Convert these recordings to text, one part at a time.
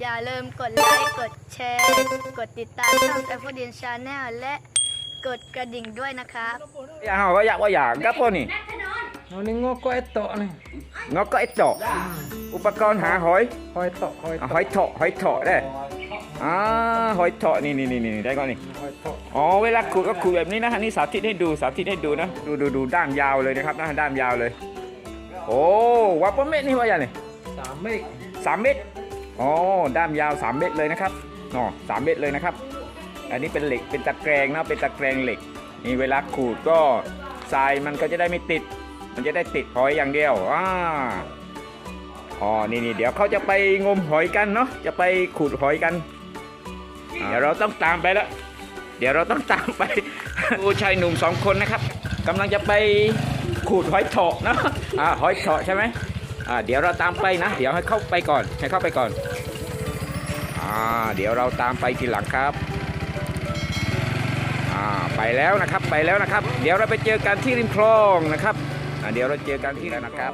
อย่าลืมกดไลค์ กดแชร์ กดติดตามช่องแอฟดินชาแนลและกดกระดิ่งด้วยนะครับ Ya ha wa ya wa ya gapo ni เอานี่งอกก็ไอ้โตะนี่ ngó có ít trọ upakon hả hỏi คอยโตะคอย à, โตะ hỏi thọ hỏi thọ đây à hỏi thọ นี่นี่นี่นี่ได้ก่อนนี่คอยโตะอ๋อเวลาขูดก็ขูดแบบนี้นะฮะนี่สาธิตให้ดูสาธิตให้ดูนะดูดูดูด้ามยาวเลยนะครับนะด้ามยาวเลย โอ้วัปเม็ดนี่ว่าอย่างนี่สามเมกสามเม็ด อ๋อด้ามยาวสามเม็ดเลยนะครับอ๋อสามเม็ดเลยนะครับ อันนี้เป็นเหล็กเป็นตะแกรงนะเป็นตะแกรงเหล็กนี่เวลาขูดก็ทรายมันก็จะได้ไม่ติด มันจะได้ติดหอยอย่างเดียวอ่าอ๋อนี่นี่เดี๋ยวเขาจะไปงมหอยกันเนาะจะไปขูดหอยกันเดี๋ยวเราต้องตามไปแล้ว เดี๋ยวเราต้องตามไปผู้ชายหนุ่มสองคนนะครับกำลังจะไปขูดหอยเถาะนะอ่าหอยเถาะใช่ไหม อ่าเดี๋ยวเราตามไปนะ เดี๋ยวให้เข้าไปก่อนให้เข้าไปก่อนอ่าเดี๋ยวเราตามไปทีหลังครับอ่าไปแล้วนะครับไปแล้วนะครับ เดี๋ยวเราไปเจอกันที่ริมคลองนะครับอ่าเดี๋ยวเราเจอกันที่แล้วนะครับ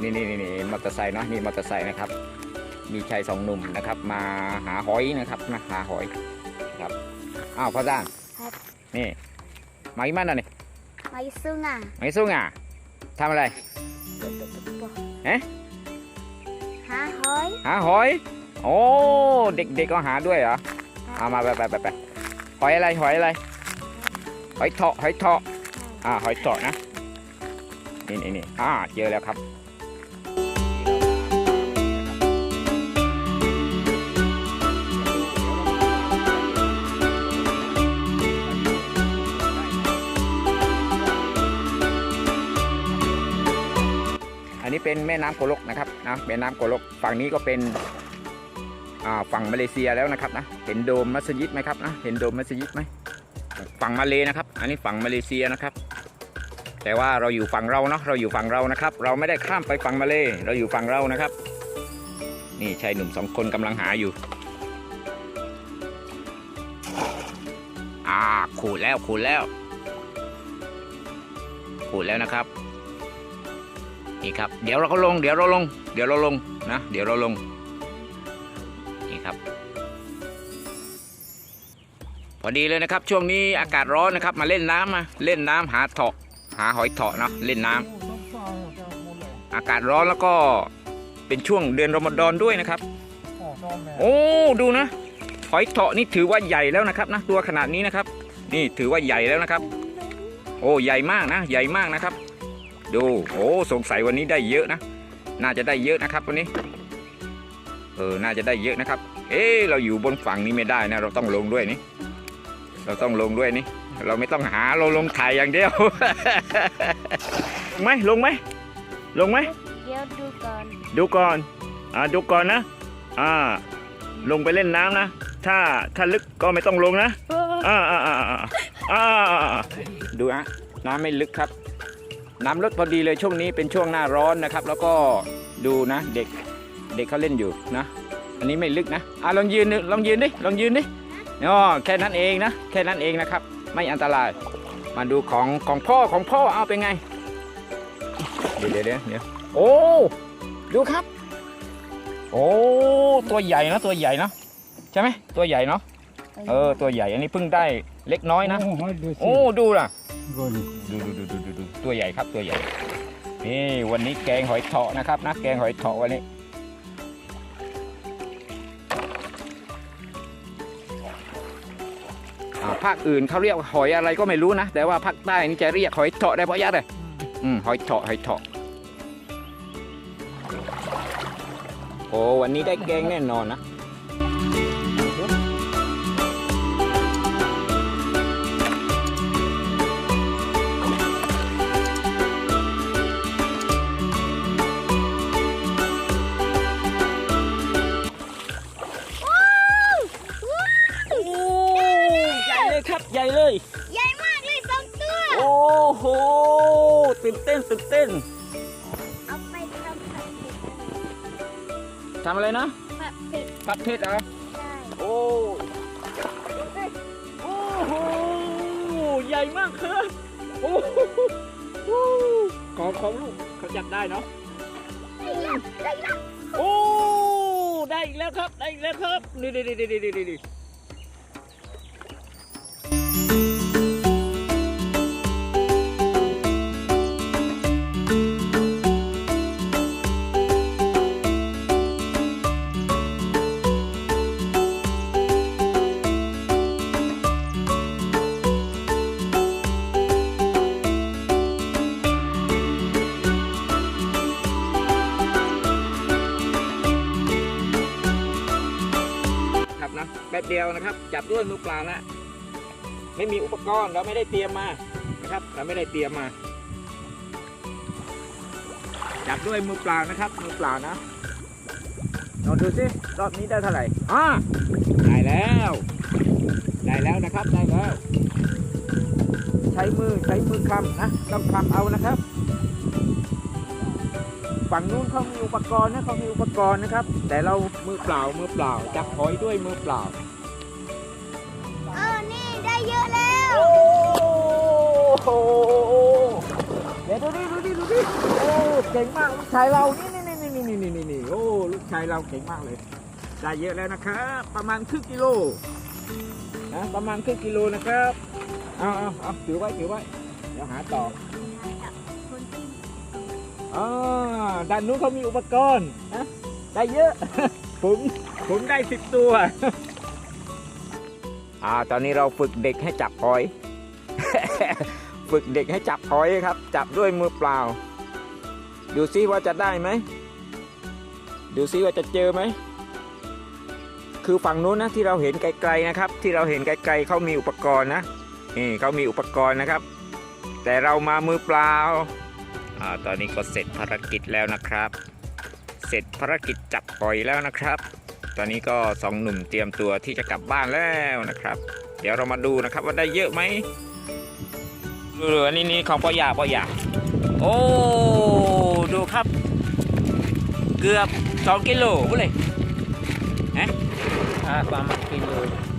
นี่นี่นี่นี่มอเตอร์ไซค์เนาะนี่มอเตอร์ไซค์นะครับ มีชายสองหนุ่มนะครับ มาหาหอยนะครับนะหาหอยครับอ้าวพ่อจ้างครับ นี่มาอีกมันอะนี่ไปซึ่งอะไม่สู้อะทำอะไร เอ๊ะหาหอยหาหอย โอ้เด็กๆก็หาด้วยเหรอเอามาไปไปไปไปหอยอะไรหอยอะไรหอยเถาะหอยเถาะอ่าหอยเถาะนะนี่นี่นี่อ่าเจอแล้วครับ นี้เป็นแม่น้ำโกลกนะครับนะแม่น้ำโกลกฝั่งนี้ก็เป็นฝั่งมาเลเซียแล้วนะครับนะเห็นโดมมัสยิดไหมครับนะเห็นโดมมัสยิดไหมฝั่งมาเลนะครับ อันนี้ฝั่งมาเลเซียนะครับ แต่ว่าเราอยู่ฝั่งเราเนาะเราอยู่ฝั่งเรานะครับ เราไม่ได้ข้ามไปฝั่งมาเลเราอยู่ฝั่งเรานะครับ นี่ชายหนุ่มสองคนกำลังหาอยู่อ่าขูดแล้วขูดแล้วขูดแล้วนะครับ นี่ครับ เดี๋ยวเราก็ลง เดี๋ยวเราลง เดี๋ยวเราลงนะ เดี๋ยวเราลง นี่ครับ พอดีเลยนะครับ ช่วงนี้อากาศร้อนนะครับ มาเล่นน้ำมา เล่นน้ำหาเถาะ หาหอยเถาะเนาะ เล่นน้ำอากาศร้อนแล้วก็เป็นช่วงเดือนรอมฎอนด้วยนะครับ โอ้ ดูนะ หอยเถาะนี่ถือว่าใหญ่แล้วนะครับนะ ตัวขนาดนี้นะครับ นี่ถือว่าใหญ่แล้วนะครับ โอ้ ใหญ่มากนะ ใหญ่มากนะครับ ดู โอ้สงสัยวันนี้ได้เยอะนะ น่าจะได้เยอะนะครับวันนี้ เออ น่าจะได้เยอะนะครับ เอ๊ะเราอยู่บนฝั่งนี้ไม่ได้นะ เราต้องลงด้วยนี่ เราต้องลงด้วยนี่ เราไม่ต้องหา เราลงถ่ายอย่างเดียวลงไหมลงไหมลงไหมเดี๋ยวดูก่อน ดูก่อน อ่า ดูก่อนนะ อ่า ลงไปเล่นน้ำนะ ถ้า ถ้าลึกก็ไม่ต้องลงนะ อ่าอ่าอ่าอ่าอ่าดูฮะน้ำไม่ลึกครับ น้ำลดพอดีเลยช่วงนี้เป็นช่วงหน้าร้อนนะครับ แล้วก็ดูนะเด็กเด็กเขาเล่นอยู่นะ อันนี้ไม่ลึกนะอะลองยืนดิลองยืนดิลองยืนดิอ๋อแค่นั้นเองนะแค่นั้นเองนะครับ ไม่อันตราย มาดูของของพ่อของพ่อเอาเป็นไงเดี๋ยวเดี๋ยวเดี๋ยวเดี๋ยวโอ้ดูครับ โอ้ตัวใหญ่นะตัวใหญ่เนอะใช่ไหมตัวใหญ่เนาะเออตัวใหญ่อันนี้เพิ่งได้เล็กน้อยนะโอ้ยดูสิโอ้ดูล่ะ ดูดิดูดูดูดูดูดูตัวใหญ่ครับตัวใหญ่ นี่วันนี้แกงหอยเถาะนะครับนะแกงหอยเถาะวันนี้อ่าภาคอื่นเขาเรียกหอยอะไรก็ไม่รู้นะ แต่ว่าภาคใต้นี่จะเรียกหอยเถาะได้เพราะยัดเลยอืมหอยเถาะหอยเถาะโอ้วันนี้ได้แกงแน่นอนนะ ใหญ่เลย ใหญ่มากเลยสองตัว โอ้โหตื่นเต้นตื่นเต้นเอาไปทำผัดเผ็ดทำอะไรนะผัดเผ็ดผัดเผ็ดเหรอได้โอ้โอ้โหใหญ่มากครับโอ้โหของของลูกเขาจับได้เนาะได้ละได้ละโอ้ได้อีกแล้วครับได้อีกแล้วครับนี่นี่นี่นี่นี่ นะแป๊บเดียวนะครับ จับด้วยมือเปล่านะไม่มีอุปกรณ์เราไม่ได้เตรียมมานะครับ เราไม่ได้เตรียมมา จับด้วยมือเปล่านะครับ มือเปล่านะลองดูสิรอบนี้ได้เท่าไหร่อ่าได้แล้ว ได้แล้วนะครับได้แล้ว ใช้มือใช้มือคำนะต้องคำเอานะครับฝั่งนู้นเขามีอุปกรณ์นะเขามีอุปกรณ์นะครับ แต่เรามือเปล่ามือเปล่าจับหอยด้วยมือเปล่า เยอะแล้ว โอ้โหเดี๋ยวดูดิดูดิดูดิโอ้เก่งมากลูกชายเรานี่นี่นี่นี่นี่นี่นี่โอ้ลูกชายเราเก่งมากเลย ได้เยอะแล้วนะครับประมาณครึ่งกิโลนะประมาณครึ่งกิโลนะครับเอาเอาเอาถือไว้ถือไว้เดี๋ยวหาต่ออ่าด้านนู้นเขามีอุปกรณ์นะได้เยอะ ผมผมได้สิบตัว อ่าตอนนี้เราฝึกเด็กให้จับหอย ฝึกเด็กให้จับหอยครับ จับด้วยมือเปล่า ดูซิว่าจะได้ไหมดูซิว่าจะเจอไหมคือฝั่งนู้นนะที่เราเห็นไกลๆนะครับ ที่เราเห็นไกลๆเขามีอุปกรณ์นะนี่เขามีอุปกรณ์นะครับ แต่เรามามือเปล่าอ่าตอนนี้ก็เสร็จภารกิจแล้วนะครับ เสร็จภารกิจจับหอยแล้วนะครับ ตอนนี้ก็สองหนุ่มเตรียมตัวที่จะกลับบ้านแล้วนะครับ เดี๋ยวเรามาดูนะครับว่าได้เยอะไหมดูดูอันนี้นี่ของปอยาปอยาโอ้ดูครับ เกือบ2กิโลกูเลยอ่าประมาณกิโล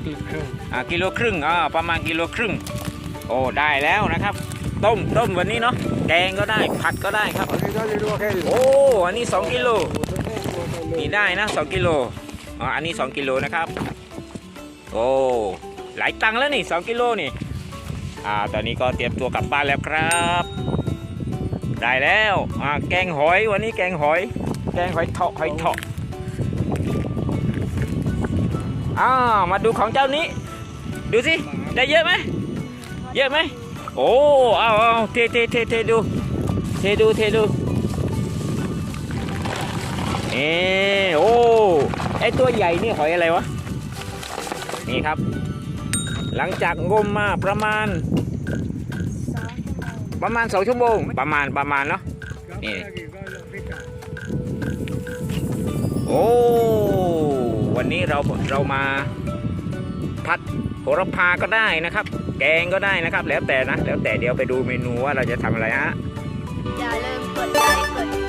กิโลครึ่งอ่ากิโลครึ่งอ่าประมาณกิโลครึ่ง โอ้ได้แล้วนะครับ ต้มต้มวันนี้เนาะแกงก็ได้ผัดก็ได้ครับอันนี้ก็เลยดูแค่โอ้อันนี้2กิโลนี่ได้นะ2กิโล อ๋ออันนี้ 2 กิโลนะครับ โอ้หลายตังค์แล้วนี่ 2 กิโลนี่อ่าตอนนี้ก็เตรียมตัวกลับบ้านแล้วครับ ได้แล้วอ่าแกงหอยวันนี้แกงหอย แกงหอยเถาะหอยเถาะอ้ามาดูของเจ้านี้ ดูสิได้เยอะไหมเยอะไหมโอ้เอาเอาเทเทเทเทดูเทดูเทดูเออโอ้ ไอตัวใหญ่นี่หอยอะไรวะ นี่ครับ หลังจากงมมาประมาณ ประมาณสองชั่วโมง ประมาณประมาณเนาะ นี่ โอ้ วันนี้เราเรามาผัดโหระพาก็ได้นะครับ แกงก็ได้นะครับ แล้วแต่นะ แล้วแต่เดี๋ยวไปดูเมนูว่าเราจะทำอะไรฮะ อย่าลืมกดไลค์กด